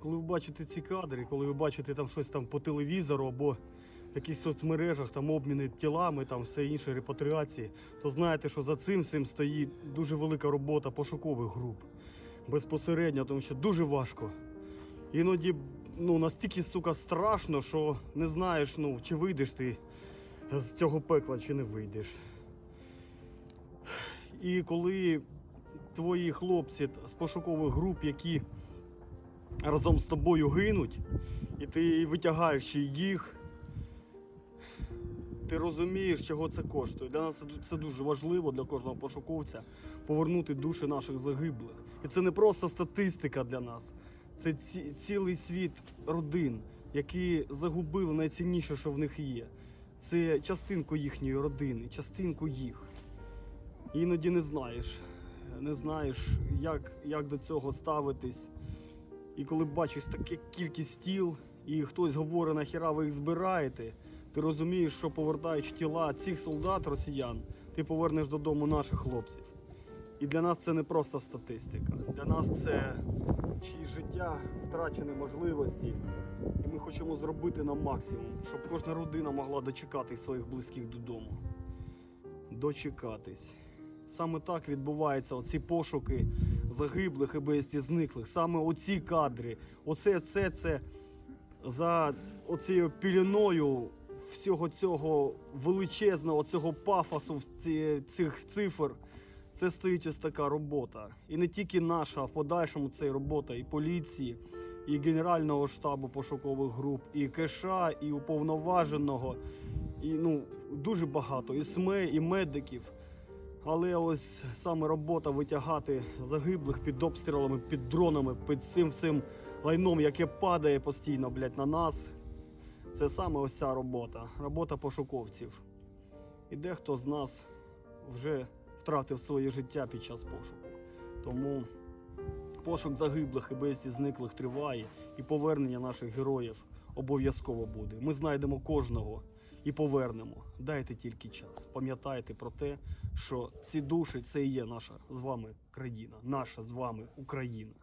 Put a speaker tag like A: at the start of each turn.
A: коли ви бачите ці кадри, коли ви бачите там щось там по телевізору або в якихось соцмережах, там обміни тілами, там все інше, репатріації, то знаєте, що за цим всім стоїть дуже велика робота пошукових груп. Безпосередньо, тому що дуже важко. Іноді ну, настільки, сука, страшно, що не знаєш, ну, чи вийдеш ти з цього пекла, чи не вийдеш. І коли твої хлопці з пошукових груп, які разом з тобою гинуть, і ти витягаєш їх, ти розумієш, чого це коштує. Для нас це- дуже важливо для кожного пошуковця повернути душі наших загиблих. І це не просто статистика для нас, це ці, цілий світ родин, які загубили найцінніше, що в них є. Це частинку їхньої родини, частинку їх. Іноді не знаєш, не знаєш, як, як до цього ставитись. І коли бачиш таку кількість тіл, і хтось говорить, нахіра ви їх збираєте, ти розумієш, що повертаючи тіла цих солдат росіян, ти повернеш додому наших хлопців. І для нас це не просто статистика. Для нас це чиї життя, втрачені можливості. І ми хочемо зробити на максимум, щоб кожна родина могла дочекатись своїх близьких додому. Дочекатись. Саме так відбуваються оці пошуки загиблих і безвісті зниклих. Саме оці кадри, оце це, це за оцією піліною всього цього величезного цього пафосу цих цифр. Це стоїть ось така робота. І не тільки наша, а в подальшому це робота і поліції, і Генерального штабу пошукових груп, і КШ, і уповноваженого, і ну дуже багато, і СМЕ, і медиків. Але ось саме робота витягати загиблих під обстрілами, під дронами, під цим всім лайном, яке падає постійно, блядь, на нас. Це саме ось ця робота, робота пошуковців. І дехто з нас вже втратив своє життя під час пошуку. Тому пошук загиблих і безвісті зниклих триває, і повернення наших героїв обов'язково буде. Ми знайдемо кожного і повернемо. Дайте тільки час. Пам'ятайте про те, що ці душі це і є наша з вами країна, наша з вами Україна.